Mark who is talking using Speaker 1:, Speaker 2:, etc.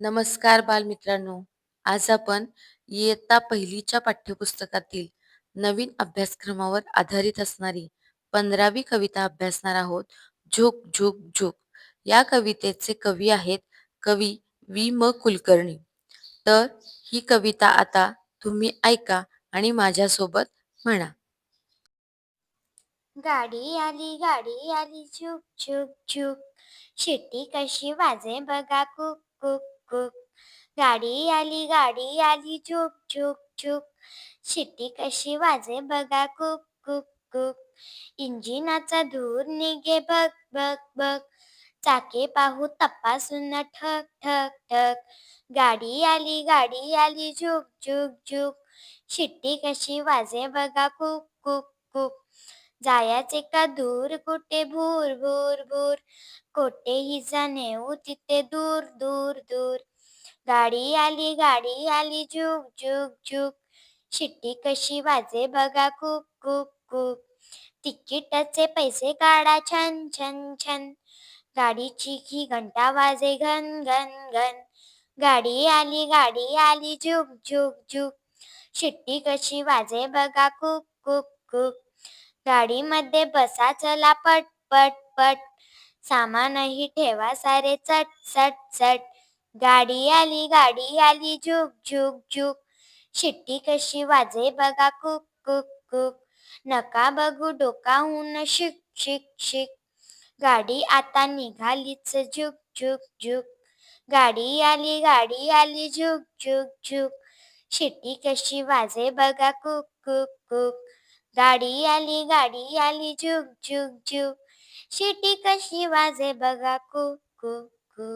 Speaker 1: नमस्कार बालमित्रांनो. आज आपण इयत्ता पहिलीच्या पाठ्यपुस्तकातील नवीन अभ्यासक्रमावर आधारित असणारी पंधरावी कविता अभ्यासणार आहोत. झोक झोक झोक. या कवितेचे कवी आहेत कवी वि म. कुलकर्णी. तर ही कविता आता तुम्ही ऐका आणि माझ्यासोबत म्हणा.
Speaker 2: गाडी आली गाडी आली. झुक झुक झुक. शिट्टी कशी वाजे बघा. Cook cook. गुक गाडी आली गाडी आली झुक झुक झुक शिट्टी कशी वाजे बघा कुक कुक कुक. इंजिनाचा धूर निघे बघ बघ बघ. चाके पाहू तपासून ठक ठक ठक गाडी आली गाडी आली झुक झुक झुक शिट्टी कशी वाजे बघा कुक कुक कुक. जायाचे का दूर कुठे भूर भूर भूर. कोठेही नेऊ तिथे दूर दूर दूर. गाडी आली गाडी आली झुक झुक झुक. शिट्टी कशी वाजे बघा कुक कुक कुक. तिकीटाचे पैसे काढा छन छन छन. गाडीची ही घंटा वाजे घन घन घन. गाडी आली गाडी आली झुक झुक झुक. शिट्टी कशी वाजे बघा कुक कुक कुक. गाडीमध्ये बसा चला पट पट पट. सामानही ठेवा सारे चट चट चट. गाडी आली गाडी आली झुक झुक झुक. शिट्टी कशी वाजे बघा कुक कुक कुक. नका बघू डोकाहून शिक शिक शिक. गाडी आता निघालीच झुक झुक झुक. गाडी आली गाडी आली झुक झुक झुक. शिट्टी कशी वाजे बघा कुक कुक कुक. गाडी आली गाडी आली झुक झुक झुक. शिटी कशी वाजे बघा कु कु कु.